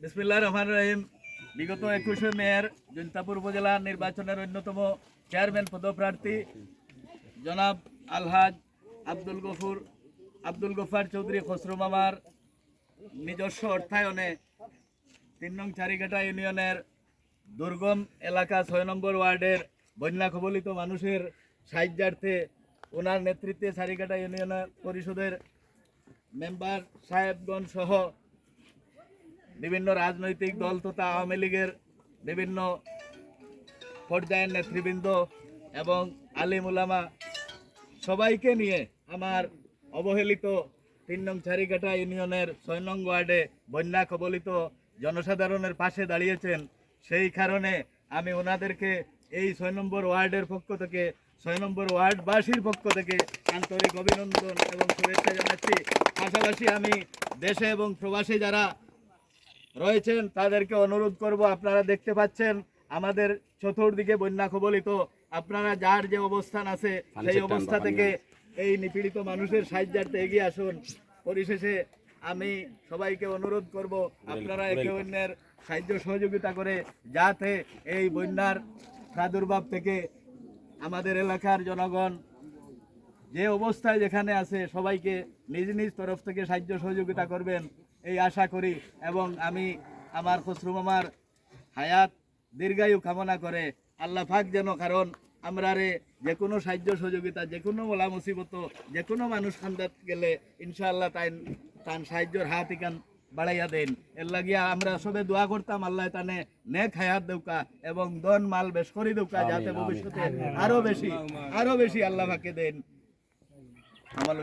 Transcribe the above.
বিসমিল্লা রহমান রহিম। বিগত একুশে মেয়ের জৈন্তাপুর উপজেলা নির্বাচনের অন্যতম চেয়ারম্যান পদপ্রার্থী জনাব আলহাজ আব্দুল গফুর আব্দুল গফার চৌধুরী খসরু মামার নিজস্ব অর্থায়নে তিন নং চারিঘাটা ইউনিয়নের দুর্গম এলাকা ছয় নম্বর ওয়ার্ডের বন্যা কবলিত মানুষের সাহায্যার্থে ওনার নেতৃত্বে চারিঘাটা ইউনিয়ন পরিষদের মেম্বার সাহেবগণ সহ বিভিন্ন রাজনৈতিক দল তথা আওয়ামী লীগের বিভিন্ন পর্যায়ের নেতৃবৃন্দ এবং আলিম উলামা সবাইকে নিয়ে আমার অবহেলিত তিন নং চারিকাটা ইউনিয়নের ছয় নং ওয়ার্ডে বন্যা কবলিত জনসাধারণের পাশে দাঁড়িয়েছেন। সেই কারণে আমি ওনাদেরকে এই ছয় নম্বর ওয়ার্ডের পক্ষ থেকে ছয় নম্বর ওয়ার্ডবাসীর পক্ষ থেকে আন্তরিক অভিনন্দন এবং শুভেচ্ছা জানাচ্ছি। পাশাপাশি আমি দেশে এবং প্রবাসী যারা রয়েছেন তাদেরকে অনুরোধ করব আপনারা দেখতে পাচ্ছেন আমাদের চতুর্দিকে বন্যা কবলিত। আপনারা যার যে অবস্থান আছে সেই অবস্থা থেকে এই নিপীড়িত মানুষের সাহায্যার্থে এগিয়ে আসুন। পরিশেষে আমি সবাইকে অনুরোধ করব আপনারা একে অন্যের সাহায্য সহযোগিতা করে যাতে এই বন্যার প্রাদুর্ভাব থেকে আমাদের এলাকার জনগণ যে অবস্থায় যেখানে আছে সবাইকে নিজ নিজ তরফ থেকে সাহায্য সহযোগিতা করবেন এই আশা করি এবং আমি আমার খসরু মামার হায়াত দীর্ঘায়ু কামনা করে আল্লাহ পাক যেন কারণ আমরা রে যে কোনো সাহায্য সহযোগিতা যে কোনো ওলা মুসিবত যে কোনো মানুষ খান্দাত গেলে ইনশাআল্লাহ তাই তান সাহায্যর হাত ইকান বাড়াইয়া দেন। এর লাগিয়া আমরা সবে দোয়া করতাম আল্লাহ তানে নেক হায়াত দৌকা এবং দন মাল বেশ করি দৌকা যাতে ভবিষ্যতে আরও বেশি আরও বেশি আল্লাহ ভাকে দেন। আমার